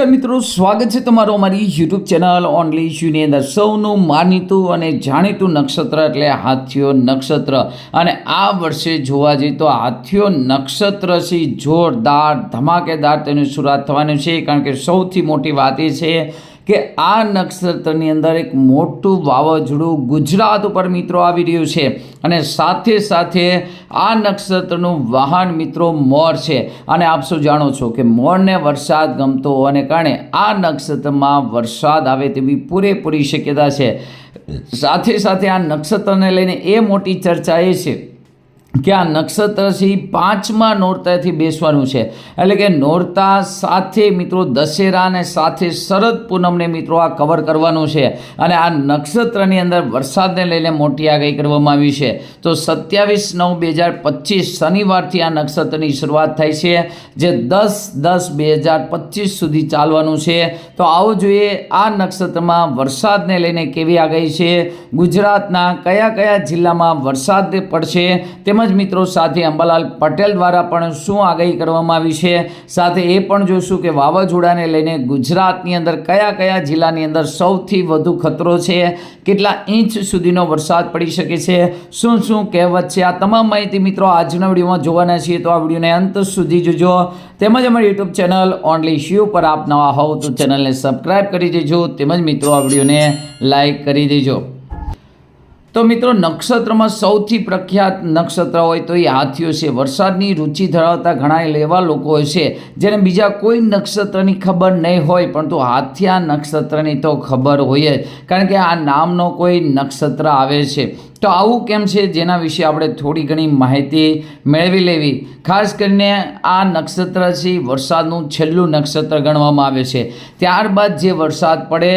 નમસ્કાર મિત્રો, સ્વાગત છે તમારું અમારી યુટ્યુબ ચેનલ ઓનલી ઇશ્યુની અંદર. સૌનું માનીતું અને જાણીતું નક્ષત્ર એટલે હાથીઓ નક્ષત્ર. અને આ વર્ષે જોવા જઈએ તો હાથીઓ નક્ષત્રથી જોરદાર, ધમાકેદાર તેની શરૂઆત થવાની છે, કારણ કે સૌથી મોટી વાત એ છે કે આ નક્ષત્રની અંદર એક મોટું વાવાઝોડું ગુજરાત ઉપર મિત્રો આવી રહ્યું છે અને સાથે સાથે આ નક્ષત્રનું વાહન મિત્રો મોર છે. અને આપ સૌ જાણો છો કે મોરને વરસાદ ગમતો હોવાને કારણે આ નક્ષત્રમાં વરસાદ આવે તેવી પૂરેપૂરી શક્યતા છે. સાથે સાથે આ નક્ષત્રને લઈને એ મોટી ચર્ચા એ છે કે આ નક્ષત્રથી પાંચમા નોરતાથી બેસવાનું છે. એટલે કે નોરતા સાથે મિત્રો દશેરા અને સાથે શરદ પૂનમને મિત્રો આ કવર કરવાનું છે. અને આ નક્ષત્રની અંદર વરસાદને લઈને મોટી આગાહી કરવામાં આવી છે. તો સત્યાવીસ નવ બે હજાર પચીસ શનિવારથી આ નક્ષત્રની શરૂઆત થાય છે. જે દસ દસ બે હજાર પચીસ સુધી ચાલવાનું છે. તો આવો જોઈએ આ નક્ષત્રમાં વરસાદને લઈને કેવી આગાહી છે? ગુજરાતના કયા કયા જિલ્લામાં વરસાદ પડશે? તેમજ મિત્રો સાથે અંબાલાલ પટેલ દ્વારા પણ શું આગાહી કરવામાં આવી છે? સાથે એ પણ જોઈશું કે વાવાઝોડાને લઈને ગુજરાતની અંદર કયા કયા જિલ્લાની અંદર સૌથી વધુ ખતરો છે? કેટલા ઇંચ સુધીનો વરસાદ પડી શકે છે? શું શું કહેવત છે? આ તમામ માહિતી મિત્રો આજના વિડીયોમાં જોવાના છીએ. તો આ વિડીયોને અંત સુધી જોજો. તેમજ અમારી યુટ્યુબ ચેનલ ઓનલી શ્યુ પર આપ નવા હોવ તો ચેનલને સબસ્ક્રાઈબ કરી દેજો. તેમજ મિત્રો આ વિડીયોને લાઈક કરી દેજો. તો મિત્રો નક્ષત્રમાં સૌથી પ્રખ્યાત નક્ષત્ર હોય તો એ હાથીઓ છે. વરસાદની રુચિ ધરાવતા ઘણા એવા લોકો છે જેને બીજા કોઈ નક્ષત્રની ખબર નહીં હોય, પરંતુ હાથિયા નક્ષત્રની તો ખબર હોય જ. કારણ કે આ નામનો કોઈ નક્ષત્ર આવે છે. તો આવું કેમ છે? જેના વિશે આપણે થોડી ઘણી માહિતી મેળવી લેવી. ખાસ કરીને આ નક્ષત્ર છે વરસાદનું છેલ્લું નક્ષત્ર ગણવામાં આવે છે. ત્યારબાદ જે વરસાદ પડે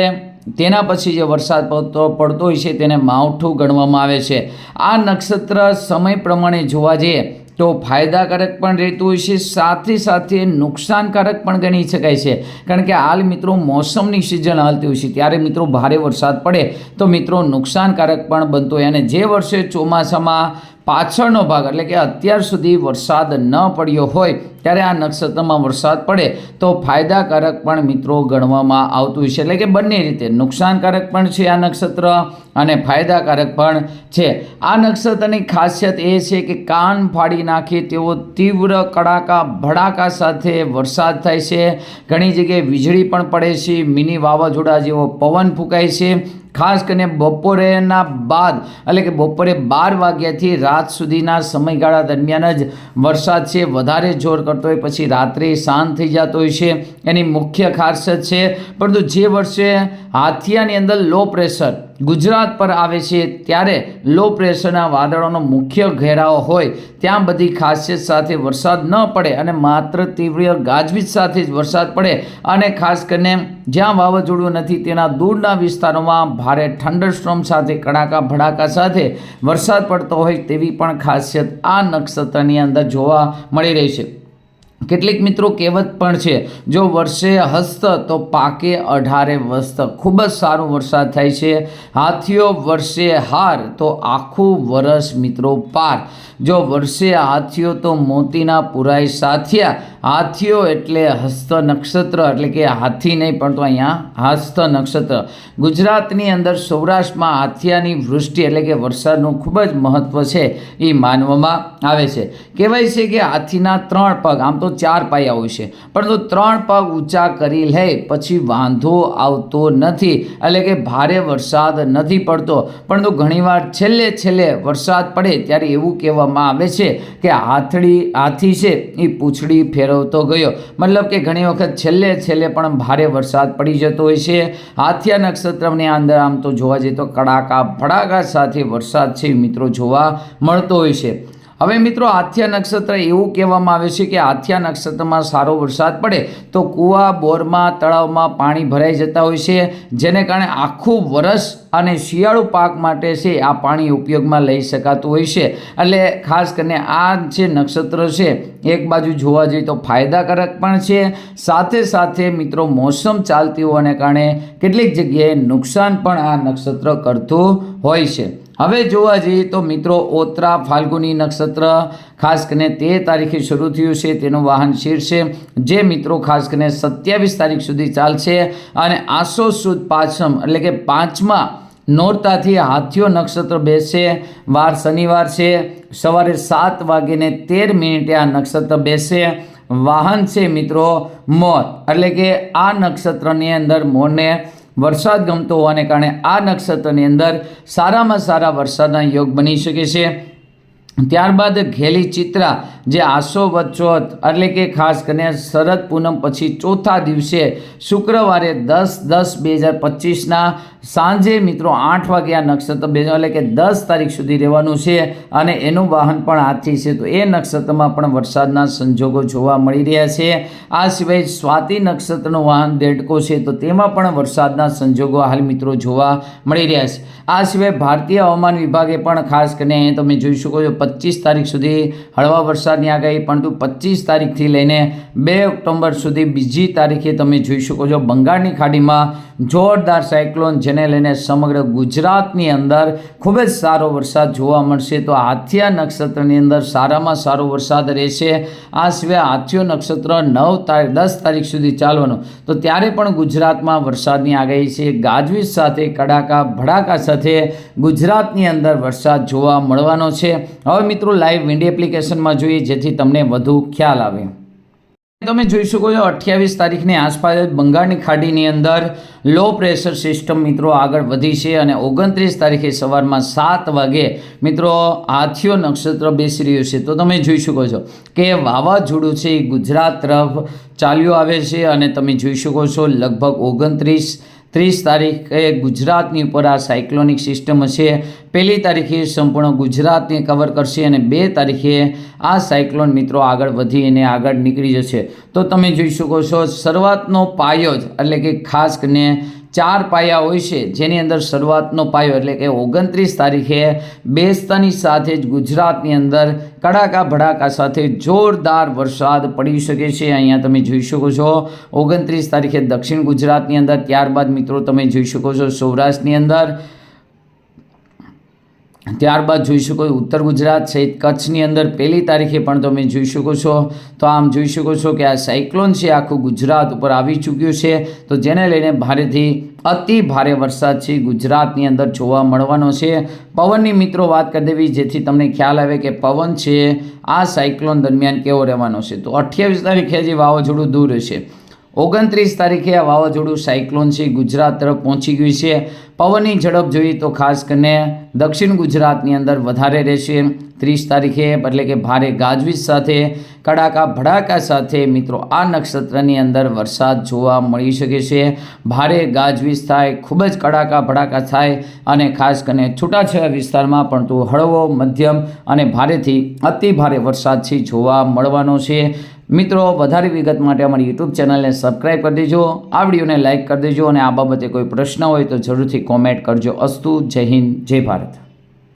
તેના પછી જે વરસાદ પડતો પડતો હોય છે તેને માવઠું ગણવામાં આવે છે. આ નક્ષત્ર સમય પ્રમાણે જોવા જઈએ તો ફાયદાકારક પણ રહેતું હોય છે, સાથે સાથે નુકસાનકારક પણ ગણી શકાય છે. કારણ કે હાલ મિત્રો મોસમની સિઝન હાલતી હોય છે, ત્યારે મિત્રો ભારે વરસાદ પડે તો મિત્રો નુકસાનકારક પણ બનતો હોય. અને જે વર્ષે ચોમાસામાં પાછળનો ભાગ, એટલે કે અત્યાર સુધી વરસાદ ન પડ્યો હોય, ત્યારે આ નક્ષત્રમાં વરસાદ પડે, તો ફાયદાકારક પણ મિત્રો ગણવામાં આવતું છે એટલે કે બંને રીતે નુકસાનકારક પણ છે આ નક્ષત્ર અને ફાયદાકારક પણ છે. આ નક્ષત્રની ખાસિયત એ છે કે કાન ફાડી નાખે તેવો તીવ્ર કડાકા ભડાકા સાથે વરસાદ થાય છે. ઘણી જગ્યાએ વીજળી પણ પડે છે, મિની વાવાઝોડા જેવો પવન ફૂંકાય છે ખાસ કરીને બપોરેના બાદ એટલે કે બપોરે બાર વાગ્યાથી રાત સુધીના સમયગાળા દરમિયાન જ વરસાદ છે, વધારે જોર કરતો હોય, પછી રાત્રે શાંત થઈ જતો હોય છે. એની મુખ્ય ખાસિયત છે, પરંતુ જે વર્ષે હાથિયાની અંદર લો પ્રેશર ગુજરાત પર આવે છે ત્યારે લો પ્રેશરના વાદળોનો મુખ્ય ઘેરાવો હોય ત્યાં બધી ખાસિયત સાથે વરસાદ ન પડે અને માત્ર તીવ્ર ગાજવીજ સાથે જ વરસાદ પડે અને ખાસ કરીને જ્યાં વાવાઝોડું નથી તેના દૂરના વિસ્તારોમાં ભારે થંડરસ્ટ્રોમ સાથે, કડાકા ભડાકા સાથે વરસાદ પડતો હોય તેવી પણ ખાસિયત આ નક્ષત્રની અંદર જોવા મળી રહી છે. કેટલીક મિત્રો કહેવત પણ છે, જો વર્ષે હસ્ત તો પાકે અઢારે વસ્ત. ખૂબ જ સારો વરસાદ થાય છે. હાથીઓ વર્ષે હાર તો આખું વરસ મિત્રો પાર. જો વર્ષે હાથીઓ તો મોતીના પુરાય સાથિયા હાથીઓ એટલે હસ્ત નક્ષત્ર, એટલે કે હાથી નહીં, પણ તો અહીંયા હસ્ત નક્ષત્ર. ગુજરાતની અંદર સૌરાષ્ટ્રમાં હાથિયાની વૃષ્ટિ એટલે કે વરસાદનું ખૂબ જ મહત્ત્વ છે એ માનવામાં આવે છે. કહેવાય છે કે હાથીના ત્રણ પગ, આમ તો ચાર પાયા હોય છે, પરંતુ ત્રણ પગ ઊંચા કરી લે, પછી વાંધો આવતો નથી, એટલે કે ભારે વરસાદ નથી પડતો. પરંતુ ઘણીવાર છેલ્લે છેલ્લે વરસાદ પડે, ત્યારે એવું કહેવામાં આવે છે કે હાથડી, હાથી છે, એ પૂંછડી ફેરવતો ગયો. મતલબ કે ઘણી વખત છેલ્લે છેલ્લે પણ ભારે વરસાદ પડી જતો હોય છે. હાથિયા નક્ષત્રની અંદર આમ તો જોવા જઈએ તો કડાકા ભડાકા સાથે વરસાદ છે મિત્રો જોવા મળતો હોય છે. હવે મિત્રો આથ્યા નક્ષત્ર એવું કહેવામાં આવે છે કે આથ્યા નક્ષત્રમાં સારો વરસાદ પડે તો કૂવા, બોરમાં, તળાવમાં પાણી ભરાઈ જતા હોય છે, જેને કારણે આખું વરસ અને શિયાળુ પાક માટે છે આ પાણી ઉપયોગમાં લઈ શકાતું હોય છે. એટલે ખાસ કરીને આ જે નક્ષત્ર છે, એક બાજુ જોવા જઈએ તો ફાયદાકારક પણ છે, સાથે સાથે મિત્રો મોસમ ચાલતી હોવાને કારણે કેટલીક જગ્યાએ નુકસાન પણ આ નક્ષત્ર કરતું હોય છે. હવે જોવા જઈએ તો મિત્રો, ઓત્રા, ફાલ્ગુની નક્ષત્ર, ખાસ કરીને તે તારીખે શરૂ થયું છે, તેનું વાહન શીર છે જે મિત્રો ખાસ કરીને સત્યાવીસ તારીખ સુધી ચાલશે અને આસો સુદ પાંચમ એટલે કે પાંચમા નોરતાથી હાથીઓ નક્ષત્ર બેસે, વાર શનિવાર છે, સવારે સાત વાગીને તેર મિનિટે આ નક્ષત્ર બેસે, વાહન છે મિત્રો, મોર, એટલે કે આ નક્ષત્રની અંદર મોરને વરસાદ ગમતો હોવાને કારણે આ નક્ષત્રની અંદર સારામાં સારા વરસાદના યોગ બની શકે છે. ત્યારબાદ ઘેલી ચિત્રા, જે આસો વચ્ચોત એટલે કે ખાસ કરીને શરદ પૂનમ પછી ચોથા દિવસે શુક્રવારે દસ દસ બે હજાર પચીસના સાંજે મિત્રો આઠ વાગે આ નક્ષત્ર બે એટલે કે દસ તારીખ સુધી રહેવાનું છે અને એનું વાહન પણ હાથી છે. તો એ નક્ષત્રમાં પણ વરસાદના સંજોગો જોવા મળી રહ્યા છે. આ સિવાય સ્વાતિ નક્ષત્રનું વાહન દેડકો છે, તો તેમાં પણ વરસાદના સંજોગો હાલ મિત્રો જોવા મળી રહ્યા છે. આ સિવાય ભારતીય હવામાન વિભાગે પણ ખાસ કરીને અહીંયા તમે જોઈ શકો છો પચીસ તારીખ સુધી હળવા વરસાદની આગાહી, પરંતુ પચીસ તારીખથી લઈને બે ઓક્ટોબર સુધી બીજી તારીખે તમે જોઈ શકો છો બંગાળની ખાડીમાં જોરદાર સાયક્લોન, જેને લઈને સમગ્ર ગુજરાતની અંદર ખૂબ જ સારો વરસાદ જોવા મળશે. તો હાથિયા નક્ષત્રની અંદર સારામાં સારો વરસાદ રહેશે. આ સિવાય હાથીઓ નક્ષત્ર નવ તારીખ, દસ તારીખ સુધી ચાલવાનું. તો ત્યારે પણ ગુજરાતમાં વરસાદની આગાહી છે. ગાજવીજ સાથે, કડાકા, ભડાકા સાથે ગુજરાતની અંદર વરસાદ જોવા મળવાનો છે. હવે મિત્રો લાઈવ વિન્ડી એપ્લિકેશનમાં જોઈએ, જેથી તમને વધુ ખ્યાલ આવે. તમે જોઈ શકો છો, અઠ્યાવીસ તારીખની આસપાસ બંગાળની ખાડીની અંદર લો પ્રેશર સિસ્ટમ મિત્રો આગળ વધી છે અને ઓગણત્રીસ તારીખે સવારમાં સાત વાગે મિત્રો હાથીઓ નક્ષત્ર બેસી રહ્યું છે. તો તમે જોઈ શકો છો કે વાવાઝોડું છે એ ગુજરાત તરફ ચાલ્યું આવે છે અને તમે જોઈ શકો છો, લગભગ ઓગણત્રીસ ત્રીસ તારીખે ગુજરાતની ઉપર આ સાયક્લોનિક સિસ્ટમ હશે. પહેલી તારીખે સંપૂર્ણ ગુજરાતને કવર કરશે અને બે તારીખે આ સાયક્લોન મિત્રો આગળ વધી અને આગળ નીકળી જશે. તો તમે જોઈ શકો છો, શરૂઆતનો પાયો જ એટલે કે ખાસ કરીને ચાર પાયા હોય છે, જેની અંદર શરૂઆતનો પાયો એટલે કે ઓગણત્રીસ તારીખે બેસતાની સાથે જ ગુજરાતની અંદર કડાકા ભડાકા સાથે જોરદાર વરસાદ પડી શકે છે. અહીંયા તમે જોઈ શકો છો, ઓગણત્રીસ તારીખે દક્ષિણ ગુજરાતની અંદર, ત્યારબાદ મિત્રો તમે જોઈ શકો છો સૌરાષ્ટ્રની અંદર ત્યારબાદ જોઈ શકો ઉત્તર ગુજરાત સહિત કચ્છની અંદર પહેલી તારીખે પણ તમે જોઈ શકો છો. તો આમ જોઈ શકો છો કે આ સાયક્લોન છે, આખું ગુજરાત ઉપર આવી ચૂક્યું છે. તો જેને લઈને ભારેથી અતિ ભારે વરસાદ છે, ગુજરાતની અંદર જોવા મળવાનો છે. પવનની મિત્રો વાત કરી દેવી, જેથી તમને ખ્યાલ આવે કે પવન છે, આ સાયક્લોન દરમિયાન કેવો રહેવાનો છે. તો અઠ્યાવીસ તારીખે હજી વાવાઝોડું દૂર હશે. ઓગણત્રીસ તારીખે આ વાવાઝોડું સાયક્લોન છે, ગુજરાત તરફ પહોંચી ગયું છે. પવનની ઝડપ જોઈએ તો ખાસ કરીને દક્ષિણ ગુજરાતની અંદર વધારે રહેશે. ત્રીસ તારીખે એટલે કે ભારે ગાજવીજ સાથે, કડાકા ભડાકા સાથે મિત્રો આ નક્ષત્રની અંદર વરસાદ જોવા મળી શકે છે. ભારે ગાજવીજ થાય, ખૂબ જ કડાકા ભડાકા થાય અને ખાસ કરીને છૂટાછવાયા વિસ્તારમાં પણ તો હળવો મધ્યમ અને ભારેથી અતિ ભારે વરસાદ છે જોવા મળવાનો છે. મિત્રો, વધારે વિગત માટે અમારી યુટ્યુબ ચેનલને સબસ્ક્રાઈબ કરી દેજો, આ વિડીયોને લાઇક કરી દેજો અને આ બાબતે કોઈ પ્રશ્ન હોય તો જરૂરથી કોમેન્ટ કરજો. અસ્તુ, જય હિન્દ, જય ભારત.